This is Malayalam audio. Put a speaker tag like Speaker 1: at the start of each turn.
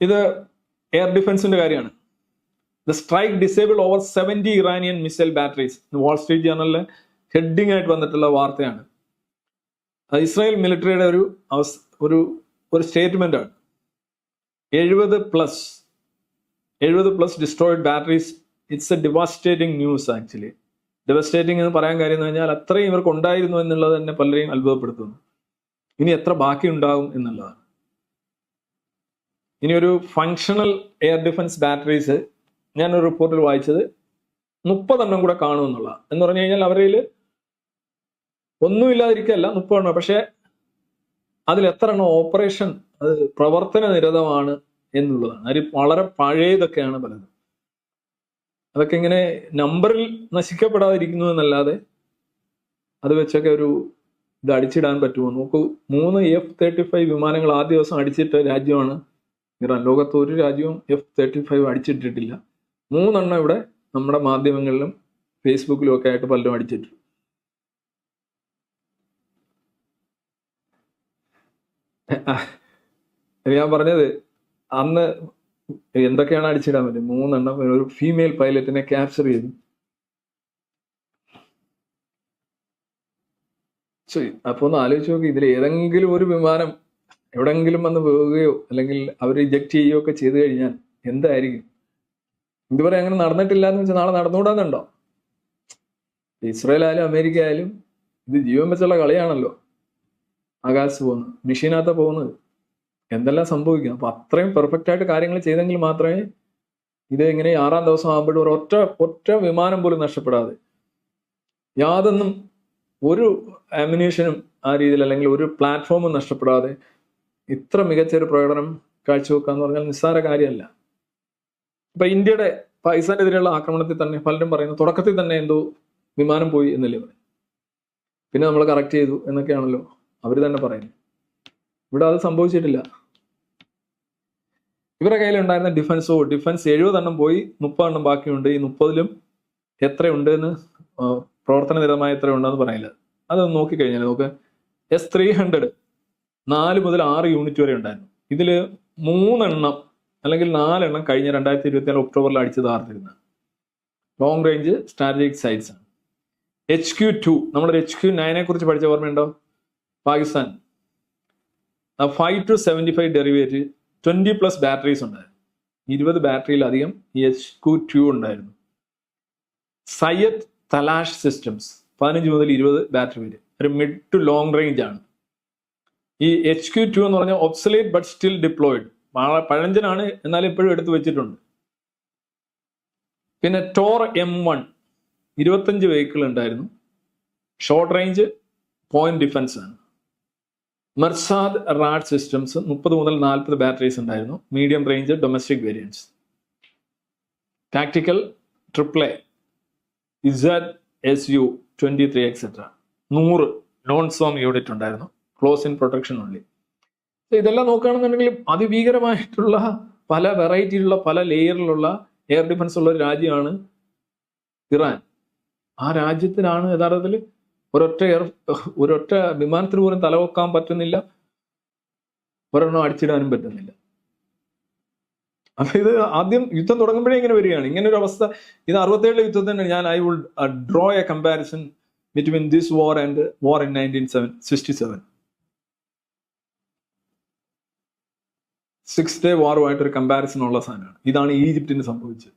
Speaker 1: ഇത് എയർ ഡിഫൻസിന്റെ കാര്യമാണ്. The strike disable over seventy Iranian missile batteries Wall Street ജേർണലിലെ heading ആയിട്ട് വന്നിട്ടുള്ള വാർത്തയാണ്. ഇസ്രായേൽ മിലിറ്ററിയുടെ ഒരു ഒരു ഒരു സ്റ്റേറ്റ്മെന്റ് ആണ് എഴുപത് പ്ലസ് എഴുപത് plus destroyed batteries it's a devastating news actually devastating എന്ന് പറയാൻ കാര്യം എന്ന് കഴിഞ്ഞാൽ അത്രയും ഇവർക്ക് ഉണ്ടായിരുന്നു എന്നുള്ളത് തന്നെ പലരെയും അത്ഭുതപ്പെടുത്തുന്നു. ഇനി എത്ര ബാക്കി ഉണ്ടാകും എന്നുള്ളതാണ്. ഇനി ഒരു ഫങ്ഷണൽ എയർ ഡിഫൻസ് ബാറ്ററീസ് ഞാൻ ഒരു റിപ്പോർട്ടിൽ വായിച്ചത് മുപ്പതെണ്ണം കൂടെ കാണുമെന്നുള്ള എന്ന് പറഞ്ഞു കഴിഞ്ഞാൽ അവരിൽ ഒന്നുമില്ലാതിരിക്കല്ല മുപ്പതെണ്ണം. പക്ഷെ അതിൽ എത്ര എണ്ണം ഓപ്പറേഷൻ അത് പ്രവർത്തന നിരതമാണ് എന്നുള്ളതാണ്. അതിൽ വളരെ പഴയതൊക്കെയാണ് പലതും. അതൊക്കെ ഇങ്ങനെ നമ്പറിൽ നശിക്കപ്പെടാതിരിക്കുന്നു എന്നല്ലാതെ അത് വെച്ചൊക്കെ ഒരു ഇത് അടിച്ചിടാൻ പറ്റുമോ? നോക്കൂ മൂന്ന് എഫ് തേർട്ടി ഫൈവ് വിമാനങ്ങൾ ആദ്യ ദിവസം അടിച്ചിട്ട രാജ്യമാണ് ഇറാൻ ലോകത്ത് ഒരു രാജ്യവും എഫ് തേർട്ടി ഫൈവ് അടിച്ചിട്ടിട്ടില്ല. മൂന്നെണ്ണം ഇവിടെ നമ്മുടെ മാധ്യമങ്ങളിലും ഫേസ്ബുക്കിലും ഒക്കെ ആയിട്ട് പലരും അടിച്ചിട്ടു ഞാൻ പറഞ്ഞത് അന്ന് എന്തൊക്കെയാണ് അടിച്ചിടാൻ പറ്റും മൂന്നെണ്ണം ഒരു ഫീമെയിൽ പൈലറ്റിനെ ക്യാപ്ചർ ചെയ്തു. അപ്പൊ ഒന്ന് ആലോചിച്ച് നോക്കി ഇതിൽ ഏതെങ്കിലും ഒരു വിമാനം എവിടെങ്കിലും വന്ന് പോവുകയോ അല്ലെങ്കിൽ അവർ ഇജക്ട് ചെയ്യുകയോ ഒക്കെ ചെയ്തു കഴിഞ്ഞാൽ എന്തായിരിക്കും? ഇതുവരെ അങ്ങനെ നടന്നിട്ടില്ല എന്ന് വെച്ചാൽ നാളെ നടന്നുകൂടാന്നുണ്ടോ? ഇസ്രായേൽ ആയാലും അമേരിക്ക ആയാലും ഇത് ജീവൻ വെച്ചുള്ള കളിയാണല്ലോ. ആകാശത്ത് പോകുന്നത് മെഷീനകത്ത് പോകുന്നത്. എന്തെല്ലാം സംഭവിക്കും? അപ്പൊ അത്രയും പെർഫെക്റ്റ് ആയിട്ട് കാര്യങ്ങൾ ചെയ്തെങ്കിൽ മാത്രമേ ഇത് ഇങ്ങനെ ആറാം ദിവസം ആകുമ്പോഴും ഒരു ഒറ്റ ഒറ്റ വിമാനം പോലും നഷ്ടപ്പെടാതെ യാതൊന്നും ഒരു അമിനേഷനും ആ രീതിയിൽ അല്ലെങ്കിൽ ഒരു പ്ലാറ്റ്ഫോമും നഷ്ടപ്പെടാതെ ഇത്ര മികച്ച ഒരു പ്രകടനം കാഴ്ചവെക്കുക എന്ന് പറഞ്ഞാൽ നിസ്സാര കാര്യമല്ല. ഇപ്പൊ ഇന്ത്യയുടെ പാകിസ്ഥാനെതിരെയുള്ള ആക്രമണത്തിൽ തന്നെ പലരും പറയുന്നു തുടക്കത്തിൽ തന്നെ എന്തോ വിമാനം പോയി എന്നല്ലേ പറയും പിന്നെ നമ്മൾ കറക്റ്റ് ചെയ്തു എന്നൊക്കെയാണല്ലോ അവർ തന്നെ പറയുന്നത്. ഇവിടെ അത് സംഭവിച്ചിട്ടില്ല. ഇവരുടെ കയ്യിലുണ്ടായിരുന്ന ഡിഫൻസോ ഡിഫൻസ് എഴുപതെണ്ണം പോയി മുപ്പതെണ്ണം ബാക്കിയുണ്ട്. ഈ മുപ്പതിലും എത്രയുണ്ട് എന്ന് പ്രവർത്തന പ്രവർത്തനനിരതമായ എത്ര ഉണ്ടെന്ന് പറയില്ല. അതൊന്ന് നോക്കിക്കഴിഞ്ഞാൽ നോക്ക്. എസ് ത്രീ ഹൺഡ്രഡ് നാല് മുതൽ ആറ് യൂണിറ്റ് വരെ ഉണ്ടായിരുന്നു. ഇതിൽ മൂന്നെണ്ണം അല്ലെങ്കിൽ നാലെണ്ണം കഴിഞ്ഞ രണ്ടായിരത്തി ഇരുപത്തി നാല് ഒക്ടോബറിൽ അടിച്ചത് താർത്തിരുന്നത് ലോങ് റേഞ്ച് സ്ട്രാറ്റജിക് സൈറ്റ്സ് ആണ്. എച്ച് ക്യു ടു നമ്മുടെ എച്ച് ക്യു നയനെ കുറിച്ച് പഠിച്ച ഓർമ്മയുണ്ടോ? Pakistan. Five two seventy five derivate twenty plus batteries ഉണ്ടായിരുന്നു. ഇരുപത് ബാറ്ററിയിലധികം ഈ എച്ച് ക്യു ടു ഉണ്ടായിരുന്നു. സയ്യദ് തലാഷ് സിസ്റ്റംസ് പതിനഞ്ച് മുതൽ ഇരുപത് ബാറ്ററി വരെ. ഒരു മിഡ് ടു ലോങ് റേഞ്ച് ആണ്. ഈ എച്ച് ക്യു ടു എന്ന് പറഞ്ഞാൽ ഒബ്സലേറ്റ് ബട്ട് സ്റ്റിൽ ഡിപ്ലോയിഡ് പഴഞ്ചനാണ് എന്നാലും ഇപ്പോഴും എടുത്തു വെച്ചിട്ടുണ്ട്. പിന്നെ ടോർ എം വൺ ഇരുപത്തഞ്ച് വെഹിക്കിൾ ഉണ്ടായിരുന്നു. ഷോർട്ട് റേഞ്ച് പോയിന്റ് ഡിഫൻസ് ആണ്. മെർസാദ് റാഡ് സിസ്റ്റംസ് മുപ്പത് മുതൽ നാൽപ്പത് ബാറ്ററീസ് ഉണ്ടായിരുന്നു. Medium range domestic variants tactical triple Z S U twenty three etcetera നൂറ് നോൺ സോം യൂണിറ്റ് ഉണ്ടായിരുന്നു. ക്ലോസ് ഇൻ പ്രൊട്ടക്ഷൻ ഉള്ളി ഇതെല്ലാം നോക്കുകയാണെന്നുണ്ടെങ്കിൽ അതിഭീകരമായിട്ടുള്ള പല വെറൈറ്റിയിലുള്ള പല ലെയറിലുള്ള എയർ ഡിഫൻസ് ഉള്ള ഒരു രാജ്യമാണ് ഇറാൻ. ആ രാജ്യത്തിനാണ് യഥാർത്ഥത്തിൽ ഒരൊറ്റ എയർ ഒരൊറ്റ വിമാനത്തിന് പോലും തലവെക്കാൻ പറ്റുന്നില്ല. ഒരെണ്ണം അടിച്ചിടാനും പറ്റുന്നില്ല. അപ്പൊ ഇത് ആദ്യം യുദ്ധം തുടങ്ങുമ്പോഴേ ഇങ്ങനെ വരികയാണ്. ഇങ്ങനെ ഒരു അവസ്ഥ. ഇത് അറുപത്തേഴിലെ യുദ്ധത്തിന് ഞാൻ I would draw a comparison between this war and war in nineteen seven sixty seven six day വാറുമായിട്ട് ഒരു കമ്പാരിസൺ ഉള്ള സാധനമാണ്. ഇതാണ് ഈജിപ്തിന് സംഭവിച്ചത്.